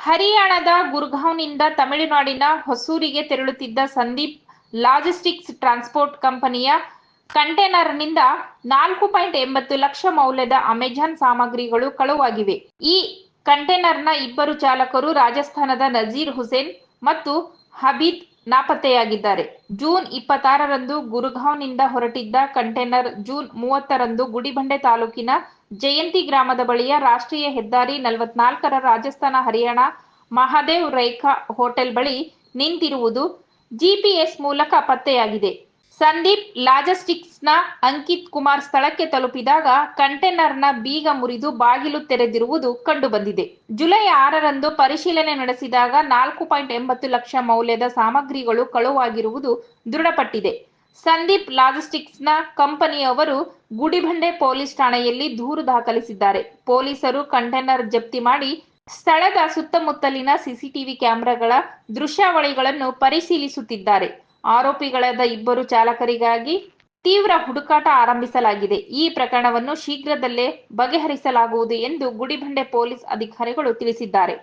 ಹರಿಯಾಣದ ಗುರ್ಗಾಂವ್ನಿಂದ ತಮಿಳುನಾಡಿನ ಹೊಸೂರಿಗೆ ತೆರಳುತ್ತಿದ್ದ ಸಂದೀಪ್, ಲಾಜಿಸ್ಟಿಕ್ಸ್ ಟ್ರಾನ್ಸ್ಪೋರ್ಟ್ ಕಂಪನಿಯ ಕಂಟೇನರ್ನಿಂದ ನಾಲ್ಕು ಪಾಯಿಂಟ್ ಎಂಬತ್ತು ಲಕ್ಷ ಮೌಲ್ಯದ ಅಮೆಜಾನ್ ಸಾಮಗ್ರಿಗಳು ಕಳುವಾಗಿವೆ. ಈ ಕಂಟೇನರ್ನ ಇಬ್ಬರು ಚಾಲಕರು ರಾಜಸ್ಥಾನದ ನಜೀರ್ ಹುಸೇನ್ ಮತ್ತು ಹಬೀದ್ ನಾಪತ್ತೆಯಾಗಿದ್ದಾರೆ. ಜೂನ್ ಇಪ್ಪತ್ತಾರರಂದು ಗುರುಗಾಂವ್ನಿಂದ ಹೊರಟಿದ್ದ ಕಂಟೇನರ್ ಜೂನ್ ಮೂವತ್ತರಂದು ಗುಡಿಬಂಡೆ ತಾಲೂಕಿನ ಜಯಂತಿ ಗ್ರಾಮದ ಬಳಿಯ ರಾಷ್ಟ್ರೀಯ ಹೆದ್ದಾರಿ ನಲವತ್ನಾಲ್ಕರ ರಾಜಸ್ಥಾನ ಹರಿಯಾಣ ಮಹಾದೇವ್ ರೈಖಾ ಹೋಟೆಲ್ ಬಳಿ ನಿಂತಿರುವುದು ಜಿಪಿಎಸ್ ಮೂಲಕ ಪತ್ತೆಯಾಗಿದೆ. ಸಂದೀಪ್ ಲಾಜಿಸ್ಟಿಕ್ಸ್ನ ಅಂಕಿತ್ ಕುಮಾರ್ ಸ್ಥಳಕ್ಕೆ ತಲುಪಿದಾಗ ಕಂಟೇನರ್ನ ಬೀಗ ಮುರಿದು ಬಾಗಿಲು ತೆರೆದಿರುವುದು ಕಂಡುಬಂದಿದೆ. ಜುಲೈ ಆರರಂದು ಪರಿಶೀಲನೆ ನಡೆಸಿದಾಗ ನಾಲ್ಕು ಪಾಯಿಂಟ್ ಎಂಬತ್ತು ಲಕ್ಷ ಮೌಲ್ಯದ ಸಾಮಗ್ರಿಗಳು ಕಳುವಾಗಿರುವುದು ದೃಢಪಟ್ಟಿದೆ. ಸಂದೀಪ್ ಲಾಜಿಸ್ಟಿಕ್ಸ್ನ ಕಂಪನಿಯವರು ಗುಡಿಬಂಡೆ ಪೊಲೀಸ್ ಠಾಣೆಯಲ್ಲಿ ದೂರು ದಾಖಲಿಸಿದ್ದಾರೆ. ಪೊಲೀಸರು ಕಂಟೇನರ್ ಜಪ್ತಿ ಮಾಡಿ ಸ್ಥಳದ ಸುತ್ತಮುತ್ತಲಿನ ಸಿಸಿಟಿವಿ ಕ್ಯಾಮೆರಾಗಳ ದೃಶ್ಯಾವಳಿಗಳನ್ನು ಪರಿಶೀಲಿಸುತ್ತಿದ್ದಾರೆ. ಆರೋಪಿಗಳಾದ ಇಬ್ಬರು ಚಾಲಕರಿಗಾಗಿ ತೀವ್ರ ಹುಡುಕಾಟ ಆರಂಭಿಸಲಾಗಿದೆ. ಈ ಪ್ರಕರಣವನ್ನು ಶೀಘ್ರದಲ್ಲೇ ಬಗೆಹರಿಸಲಾಗುವುದು ಎಂದು ಗುಡಿಬಂಡೆ ಪೊಲೀಸ್ ಅಧಿಕಾರಿಗಳು ತಿಳಿಸಿದ್ದಾರೆ.